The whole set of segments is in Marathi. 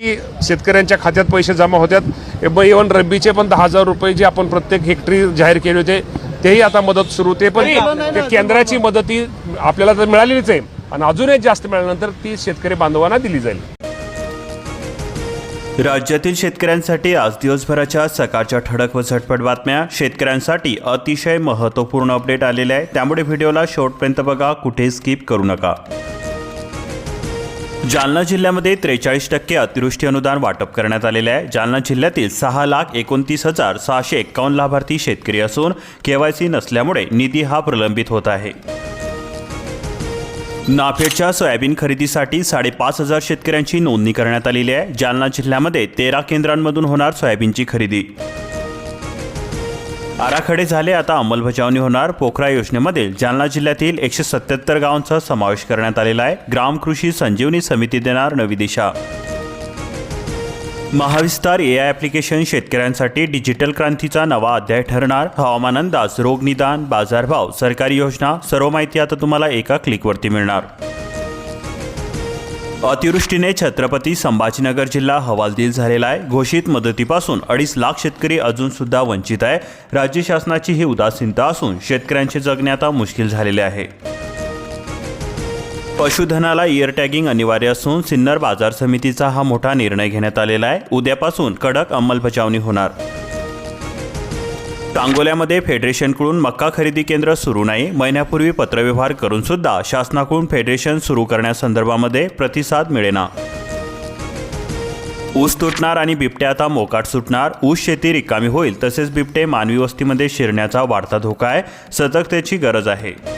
की शेतकऱ्यांच्या खात्यात पैसे जमा होतात मग इव्हन रब्बीचे पण दहा हजार रुपये जे आपण प्रत्येक हेक्टरी जाहीर केले होते तेही आता मदत सुरू होते. पण केंद्राची मदत ही आपल्याला तर मिळालेलीच आहे. आणि अजूनही जास्त मिळाल्यानंतर ती शेतकरी बांधवांना दिली जाईल. राज्यातील शेतकऱ्यांसाठी आज दिवसभराच्या सकाळच्या ठळक व झटपट बातम्या. शेतकऱ्यांसाठी अतिशय महत्त्वपूर्ण अपडेट आलेले आहे. त्यामुळे व्हिडिओला शेवटपर्यंत बघा कुठे स्किप करू नका. जालना जिल्ह्यामध्ये त्रेचाळीस टक्के अतिवृष्टी अनुदान वाटप करण्यात आलेले आहे. जालना जिल्ह्यातील सहा लाख एकोणतीस हजार सहाशे एक्कावन्न लाभार्थी शेतकरी असून केवायसी नसल्यामुळे निधी हा प्रलंबित होत आहे. नाफेडच्या सोयाबीन खरेदीसाठी साडेपाच हजार शेतकऱ्यांची नोंदणी करण्यात आलेली आहे. जालना जिल्ह्यामध्ये तेरा केंद्रांमधून होणार सोयाबीनची खरेदी. आराखडे झाले आता अंमलबजावणी होणार. पोखरा योजनेमधील जालना जिल्ह्यातील एकशे सत्याहत्तर गावांचा समावेश करण्यात आलेला आहे. ग्राम कृषी संजीवनी समिती देणार नवी दिशा. महाविस्तार ए आय ॲप्लिकेशन शेतकऱ्यांसाठी डिजिटल क्रांतीचा नवा अध्याय ठरणार. हवामान अंदाज रोग निदान बाजारभाव सरकारी योजना सर्व माहिती आता तुम्हाला एका क्लिकवरती मिळणार. अतिवृष्टीने छत्रपती संभाजीनगर जिल्हा हवालदिल झालेला आहे. घोषित मदतीपासून अडीच लाख शेतकरी अजून सुद्धा वंचित आहे. राज्य शासनाची ही उदासीनता असून शेतकऱ्यांचे जगणे आता मुश्किल झालेले आहे. पशुधनाला इयर टॅगिंग अनिवार्य असून सिन्नर बाजार समितीचा हा मोठा निर्णय घेण्यात आलेला आहे. उद्यापासून कडक अंमलबजावणी होणार. सांगोल्यामध्ये फेडरेशनकडून मक्का खरेदी केंद्र सुरू नाही. महिन्यापूर्वी पत्रव्यवहार करून सुद्धा शासनाकडून फेडरेशन सुरू करण्यासंदर्भामध्ये प्रतिसाद मिळेना. ऊस तुटणार आणि बिबट्या आता मोकाट सुटणार. ऊस शेती रिकामी होईल तसेच बिबटे मानवी वस्तीमध्ये शिरण्याचा वाढता धोका आहे. सतर्कतेची गरज आहे.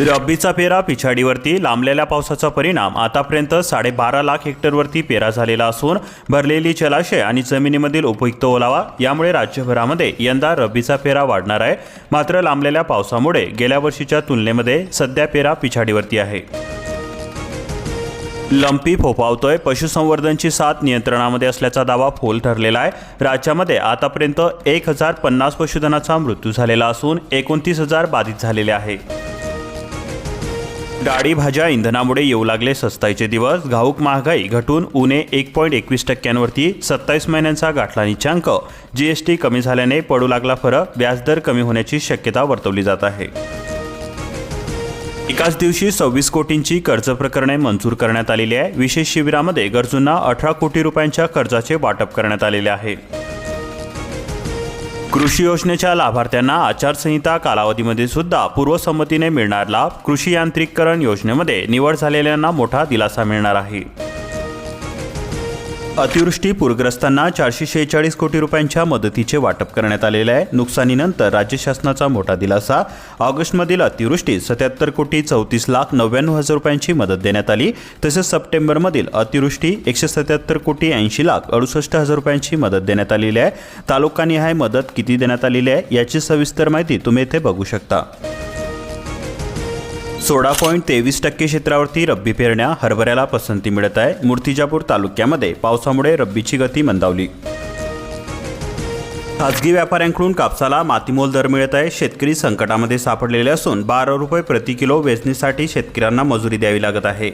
रब्बीचा पेरा पिछाडीवरती लांबलेल्या पावसाचा परिणाम आतापर्यंत साडेबारा लाख हेक्टरवरती पेरा झालेला असून भरलेली जलाशय आणि जमिनीमधील उपयुक्त ओलावा यामुळे राज्यभरामध्ये यंदा रब्बीचा पेरा वाढणार आहे. मात्र लांबलेल्या पावसामुळे गेल्या वर्षीच्या तुलनेमध्ये सध्या पेरा पिछाडीवरती आहे. लंपी फोफावतोय. पशुसंवर्धनची साथ नियंत्रणामध्ये असल्याचा दावा फोल ठरलेला आहे. राज्यामध्ये आतापर्यंत एक हजार पन्नास पशुधनाचा मृत्यू झालेला असून एकोणतीस हजार बाधित झालेले आहे. डाळी भाज्या इंधनामुळे येऊ लागले सस्ताईचे दिवस. घाऊक महागाई घटून उणे एक पॉईंट एकवीस टक्क्यांवरती सत्तावीस महिन्यांचा गाठला निचांक जीएसटी कमी झाल्याने पडू लागला फरक. व्याजदर कमी होण्याची शक्यता वर्तवली जात आहे. एकाच दिवशी सव्वीस कोटींची कर्ज प्रकरणे मंजूर करण्यात आलेली आहे. विशेष शिबिरामध्ये गरजूंना अठरा कोटी रुपयांच्या कर्जाचे वाटप करण्यात आलेले आहे. कृषी योजनेच्या लाभार्थ्यांना आचारसंहिता कालावधीमध्ये सुद्धा पूर्वसंमतीने मिळणार लाभ कृषी यांत्रिकरण योजनेमध्ये निवड झालेल्यांना मोठा दिलासा मिळणार आहे. अतिवृष्टी पूरग्रस्तांना चारशे शेहेचाळीस कोटी रुपयांच्या मदतीचे वाटप करण्यात आलेले आहे. नुकसानीनंतर राज्य शासनाचा मोठा दिलासा. ऑगस्टमधील अतिवृष्टीत सत्याहत्तर कोटी चौतीस लाख नव्याण्णव हजार रुपयांची मदत देण्यात आली. तसेच सप्टेंबरमधील अतिवृष्टी एकशे सत्याहत्तर कोटी ऐंशी लाख अडुसष्ट हजार रुपयांची मदत देण्यात आलेली आहे. तालुकानिहाय मदत किती देण्यात आलेली आहे याची सविस्तर माहिती तुम्ही येथे बघू शकता. सोळा पॉईंट तेवीस टक्के क्षेत्रावरती रब्बी पेरण्या हरभऱ्याला पसंती मिळत आहे. मूर्तिजापूर तालुक्यामध्ये पावसामुळे रब्बीची गती मंदावली. खाजगी व्यापाऱ्यांकडून कापसाला मातीमोल दर मिळत आहे. शेतकरी संकटामध्ये सापडलेले असून बारा रुपये प्रति किलो वेचणीसाठी शेतकऱ्यांना मजुरी द्यावी लागत आहे.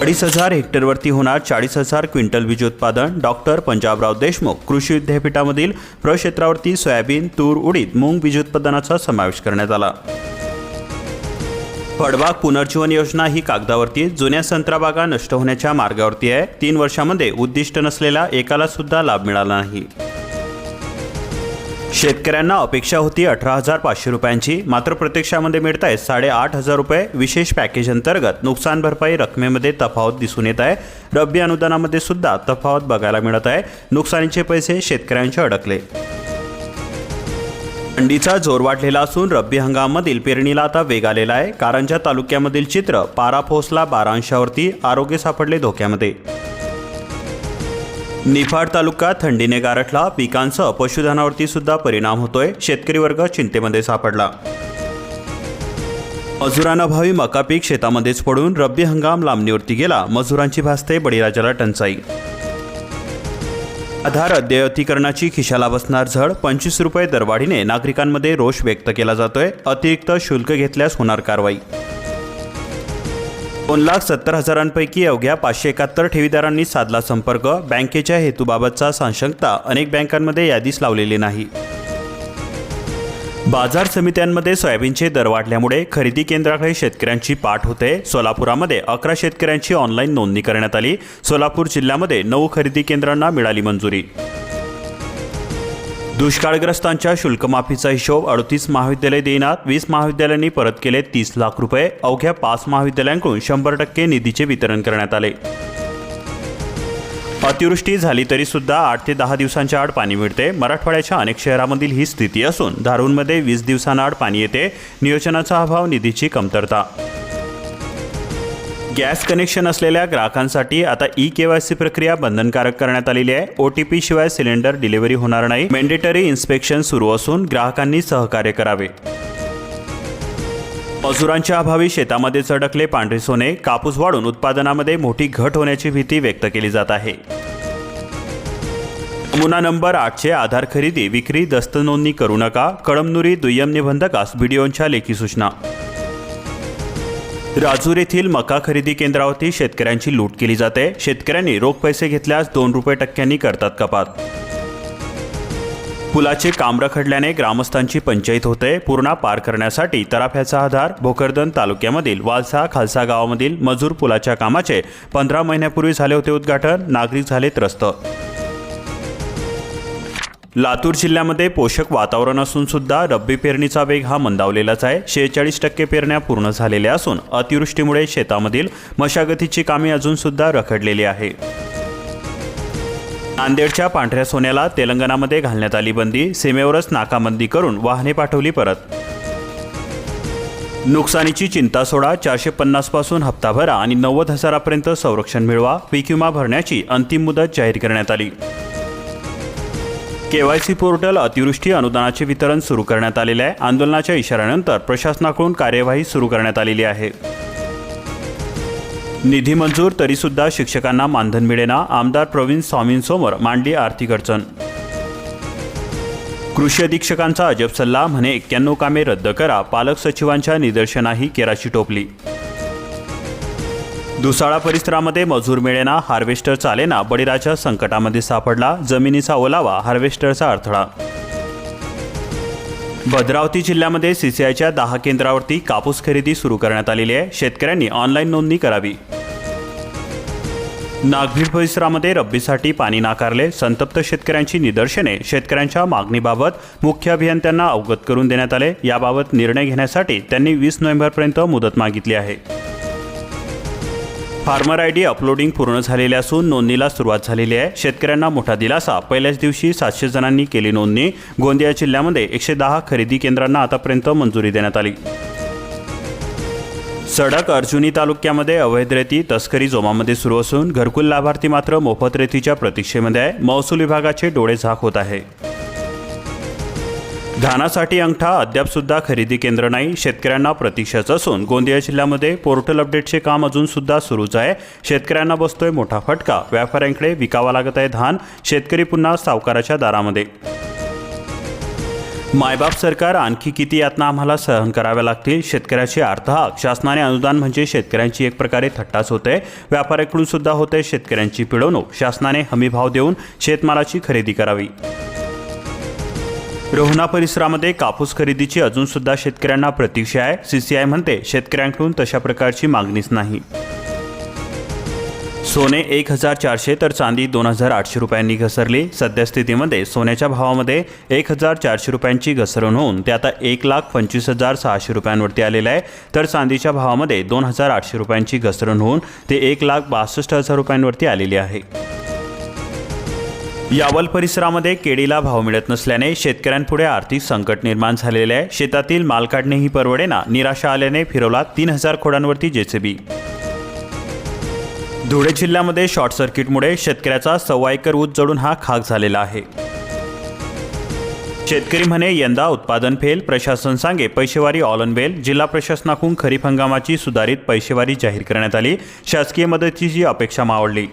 अडीच हजार हेक्टरवरती होणार चाळीस हजार क्विंटल वीज उत्पादन. डॉक्टर पंजाबराव देशमुख कृषी विद्यापीठामधील प्रक्षेत्रावरती सोयाबीन तूर उडीद मूग वीज उत्पादनाचा समावेश करण्यात आला. फळबाग पुनर्जीवन योजना ही कागदावरती जुन्या संत्राबागा नष्ट होण्याच्या मार्गावरती आहे. तीन वर्षामध्ये उद्दिष्ट नसलेला एकाला सुद्धा लाभ मिळाला नाही. शेतकऱ्यांना अपेक्षा होती अठरा हजार पाचशे रुपयांची. मात्र प्रत्यक्षामध्ये मिळत आहे साडेआठ हजार रुपये. विशेष पॅकेज अंतर्गत नुकसान भरपाई रकमेमध्ये तफावत दिसून येत आहे. रब्बी अनुदानामध्ये सुद्धा तफावत बघायला मिळत आहे. नुकसानीचे पैसे शेतकऱ्यांचे अडकले. थंडीचा जोर वाढलेला असून रब्बी हंगामामधील पेरणीला आता वेग आलेला आहे. कारंजा तालुक्यामधील चित्र पारा पोहोचला बारा अंशावरती आरोग्य सापडले धोक्यामध्ये. निफाड तालुका थंडीने गारठला. पिकांसह पशुधनावरती सुद्धा परिणाम होतोय. शेतकरी वर्ग चिंतेमध्ये सापडला. मजुरांअभावी मका पीक शेतामध्येच पडून रब्बी हंगाम लांबणीवरती गेला. मजुरांची भासते बळीराजाला टंचाई आधार अद्ययावतीकरणाची खिशाला बसणार झड पंचवीस रुपये दरवाढीने नागरिकांमध्ये रोष व्यक्त केला जातोय. अतिरिक्त शुल्क घेतल्यास होणार कारवाई. दोन लाख सत्तर हजारांपैकी अवघ्या पाचशे एकाहत्तर ठेवीदारांनी साधला संपर्क. बँकेच्या हेतूबाबतचा साशंकता अनेक बँकांमध्ये यादीच लावलेली नाही. बाजार समित्यांमध्ये सोयाबीनचे दर वाढल्यामुळे खरेदी केंद्राकडे शेतकऱ्यांची पाठ होते. सोलापुरामध्ये अकरा शेतकऱ्यांची ऑनलाईन नोंदणी करण्यात आली. सोलापूर जिल्ह्यामध्ये नऊ खरेदी केंद्रांना मिळाली मंजुरी. दुष्काळग्रस्तांच्या शुल्कमाफीचा हिशोब अडतीस महाविद्यालय देईनात. वीस महाविद्यालयांनी परत केले तीस लाख रुपये. अवघ्या पाच महाविद्यालयांकडून शंभर टक्के निधीचे वितरण करण्यात आले. अतिवृष्टी झाली तरी सुद्धा आठ ते दहा दिवसांच्या आड पाणी मिळते. मराठवाड्याच्या अनेक शहरामधील ही स्थिती असून धारूरमध्ये वीस दिवसांआड पाणी येते. नियोजनाचा अभाव निधीची कमतरता. गॅस कनेक्शन असलेल्या ग्राहकांसाठी आता ई केवायसी प्रक्रिया बंधनकारक करण्यात आलेली आहे. ओ टी पी शिवाय सिलेंडर डिलिव्हरी होणार नाही. मेंडेटरी इन्स्पेक्शन सुरू असून ग्राहकांनी सहकार्य करावे. मजुरांच्या अभावी शेतामध्ये चढकले पांढरे सोने. कापूस वाढून उत्पादनामध्ये मोठी घट होण्याची भीती व्यक्त केली जात आहे. नमुना नंबर आठशे आधार खरेदी विक्री दस्त नोंदणी करू नका. कळमनुरी दुय्यम निबंधकास बीडीओंच्या लेखी सूचना. राजूर येथील मका खरेदी केंद्रावरती शेतकऱ्यांची लूट केली जाते. शेतकऱ्यांनी रोख पैसे घेतल्यास दोन रुपये टक्क्यांनी करतात कपात. पुलाचे काम रखडल्याने ग्रामस्थांची पंचायत होते. पूर्णा पार करण्यासाठी तराफ्याचा आधार भोकरदन तालुक्यामधील वालसा खालसा गावामधील मजूर पुलाच्या कामाचे पंधरा महिन्यापूर्वी झाले होते उद्घाटन नागरिक झाले त्रस्त लातूर जिल्ह्यामध्ये पोषक वातावरण असून सुद्धा रब्बी पेरणीचा वेग हा मंदावलेलाच आहे. शेहेचाळीस टक्के पेरण्या पूर्ण झालेल्या असून अतिवृष्टीमुळे शेतामधील मशागतीची कामे अजून सुद्धा रखडलेली आहे. नांदेडच्या पांढऱ्या सोन्याला तेलंगणामध्ये घालण्यात आली बंदी. सीमेवरच नाकाबंदी करून वाहने पाठवली परत. नुकसानीची चिंता सोडा. चारशे पन्नासपासून हप्ता भरा आणि नव्वद हजारापर्यंत संरक्षण मिळवा. पीक विमा भरण्याची अंतिम मुदत जाहीर करण्यात आली. केवायसी पोर्टल अतिवृष्टी अनुदानाचे वितरण सुरू करण्यात आलेले आहे. आंदोलनाच्या इशाऱ्यानंतर प्रशासनाकडून कार्यवाही सुरू करण्यात आलेली आहे. निधी मंजूर तरीसुद्धा शिक्षकांना मानधन मिळेना आमदार प्रवीण स्वामींसमोर मांडली आर्थिक अडचण. कृषी अधीक्षकांचा अजब सल्ला म्हणे एक्क्याण्णव कामे रद्द करा पालक सचिवांच्या निदर्शनाही केराची टोपली. दुसाळा परिसरामध्ये मजूर मिळेना हार्वेस्टर चालेना बळीराजा संकटामध्ये सापडला जमिनीचा ओलावा हार्वेस्टरचा अडथळा. भद्रावती जिल्ह्यामध्ये सीसीआयच्या दहा केंद्रावरती कापूस खरेदी सुरू करण्यात आलेली आहे. शेतकऱ्यांनी ऑनलाईन नोंदणी करावी. नागभीड परिसरामध्ये रब्बीसाठी पाणी नाकारले. संतप्त शेतकऱ्यांची निदर्शने. शेतकऱ्यांच्या मागणीबाबत मुख्य अभियंत्यांना अवगत करून देण्यात आले. याबाबत निर्णय घेण्यासाठी त्यांनी वीस नोव्हेंबरपर्यंत मुदत मागितली आहे. फार्मर आय डी अपलोडिंग पूर्ण झालेले असून नोंदणीला सुरुवात झालेली आहे. शेतकऱ्यांना मोठा दिलासा. पहिल्याच दिवशी सातशे जणांनी केली नोंदणी. गोंदिया जिल्ह्यामध्ये एकशे दहा खरेदी केंद्रांना आतापर्यंत मंजुरी देण्यात आली. सडक अर्जुनी तालुक्यामध्ये अवैध रेती तस्करी जोमामध्ये सुरू असून घरकुल लाभार्थी मात्र मोफत रेतीच्या प्रतीक्षेमध्ये आहे. महसूल विभागाचे डोळे झाक होत आहे. धानासाठी अंगठा अद्याप सुद्धा खरेदी केंद्र नाही. शेतकऱ्यांना प्रतीक्षाच असून गोंदिया जिल्ह्यामध्ये पोर्टल अपडेटचे काम अजून सुद्धा सुरूच आहे. शेतकऱ्यांना बसतोय मोठा फटका. व्यापाऱ्यांकडे विकावा लागत आहे धान. शेतकरी पुन्हा सावकाराच्या दारामध्ये. मायबाप सरकार आणखी किती यातना आम्हाला सहन कराव्या लागतील? शेतकऱ्याचे अर्थहाक शासनाने अनुदान म्हणजे शेतकऱ्यांची एक प्रकारे थट्टाच होते. व्यापाऱ्याकडून सुद्धा होते शेतकऱ्यांची पिळवणूक. शासनाने हमीभाव देऊन शेतमालाची खरेदी करावी. रोहना परिसरामध्ये कापूस खरेदीची अजून सुद्धा शेतकऱ्यांना प्रतीक्षा आहे. सीसीआय म्हणते शेतकऱ्यांकडून तशा प्रकारची मागणीच नाही. सोने एक हजार चारशे तर चांदी दोन हजार आठशे रुपयांनी घसरली. सद्यस्थितीमध्ये सोन्याच्या भावामध्ये एक हजार चारशे रुपयांची घसरण होऊन ते आता एक लाख पंचवीस हजार सहाशे रुपयांवरती आलेलं आहे. तर चांदीच्या भावामध्ये दोन हजार आठशे रुपयांची घसरण होऊन ते एक लाख बासष्ट हजार रुपयांवरती आलेली आहे. यावल परिसरामध्ये केळीला भाव मिळत नसल्याने शेतकऱ्यांपुढे आर्थिक संकट निर्माण झालेले आहे. शेतातील माल काढणेही परवडेना. निराशा आल्याने फिरवला तीन हजार खोडांवरती जेसीबी. धुळे जिल्ह्यामध्ये शॉर्ट सर्किटमुळे शेतकऱ्याचा सव्वा एकर ऊस जळून हा खाक झालेला आहे. शेतकरी म्हणे यंदा उत्पादन फेल. प्रशासन सांगे पैसेवारी ऑल वेल जिल्हा प्रशासनाकडून खरीप हंगामाची सुधारित पैसेवारी जाहीर करण्यात आली. शासकीय मदतीची अपेक्षा मावळली.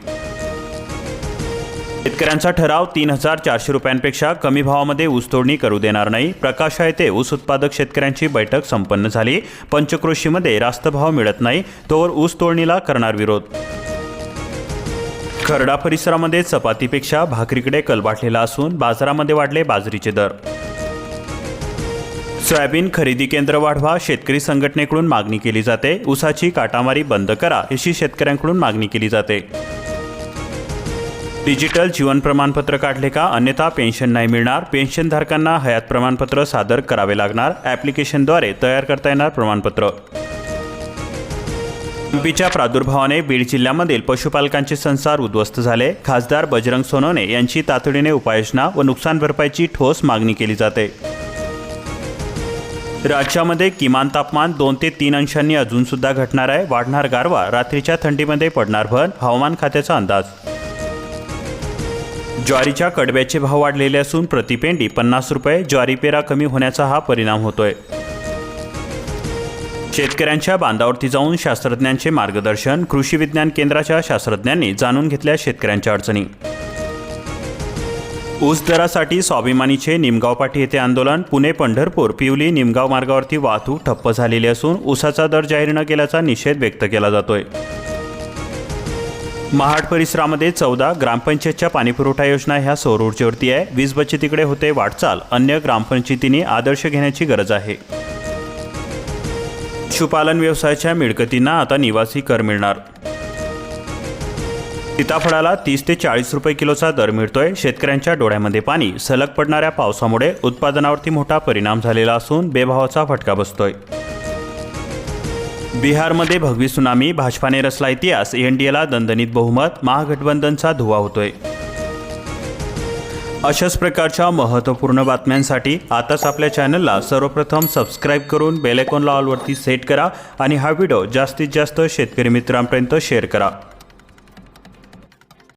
शेतकऱ्यांचा ठराव तीन हजार चारशे रुपयांपेक्षा कमी भावामध्ये ऊसतोडणी करू देणार नाही. प्रकाशा येथे ऊस उत्पादक शेतकऱ्यांची बैठक संपन्न झाली. पंचक्रोशीमध्ये रास्त भाव मिळत नाही. तोवर ऊस तोडणीला करणार विरोध. खरडा परिसरामध्ये चपातीपेक्षा भाकरीकडे कल वाढलेला असून बाजारामध्ये वाढले बाजरीचे दर. सोयाबीन खरेदी केंद्र वाढवा शेतकरी संघटनेकडून मागणी केली जाते. ऊसाची काटामारी बंद करा अशी शेतकऱ्यांकडून मागणी केली जाते. डिजिटल जीवन प्रमाणपत्र काढले का? अन्यथा पेन्शन नाही मिळणार. पेन्शनधारकांना हयात प्रमाणपत्र सादर करावे लागणार. ॲप्लिकेशनद्वारे तयार करता येणार प्रमाणपत्र. हंपीच्या प्रादुर्भावाने बीड जिल्ह्यामधील पशुपालकांचे संसार उद्ध्वस्त झाले. खासदार बजरंग सोनवणे यांची तातडीने उपाययोजना व नुकसान भरपाईची ठोस मागणी केली जाते. राज्यामध्ये किमान तापमान दोन ते तीन अंशांनी अजूनसुद्धा घटणार आहे. वाढणार गारवा रात्रीच्या थंडीमध्ये पडणार भर. हवामान खात्याचा अंदाज ज्वारीच्या कडब्याचे भाव वाढलेले असून प्रतिपेंडी पन्नास रुपये ज्वारी पेरा कमी होण्याचा हा परिणाम होतोय. शेतकऱ्यांच्या बांधावरती जाऊन शास्त्रज्ञांचे मार्गदर्शन कृषी विज्ञान केंद्राच्या शास्त्रज्ञांनी जाणून घेतल्या शेतकऱ्यांच्या अडचणी. ऊस दरासाठी स्वाभिमानीचे निमगाव पाठी येथे आंदोलन पुणे पंढरपूर पिवली निमगाव मार्गावरती वाहतूक ठप्प झालेली असून ऊसाचा दर जाहीर न केल्याचा निषेध व्यक्त केला जातोय. महाड परिसरामध्ये चौदा ग्रामपंचायतच्या पाणीपुरवठा योजना ह्या सौर ऊर्जेवरती आहे. वीज बचतीकडे होते वाटचाल. अन्य ग्रामपंचायतींनी आदर्श घेण्याची गरज आहे. पशुपालन व्यवसायाच्या मिळकतींना आता निवासी कर मिळणार. सीताफळाला तीस ते चाळीस रुपये किलोचा दर मिळतोय. शेतकऱ्यांच्या डोळ्यामध्ये पाणी. सलग पडणाऱ्या पावसामुळे उत्पादनावरती मोठा परिणाम झालेला असून बेभावाचा फटका बसतोय. बिहारमध्ये भगवी सुनामी भाजपाने रचला इतिहास एनडीएला दणदणीत बहुमत महागठबंधनचा धुवा होतोय. अशाच प्रकारच्या महत्त्वपूर्ण बातम्यांसाठी आताच आपल्या चॅनलला सर्वप्रथम सबस्क्राईब करून बेलेकॉनला ऑलवरती सेट करा आणि हा व्हिडिओ जास्तीत जास्त शेतकरी मित्रांपर्यंत शेअर करा.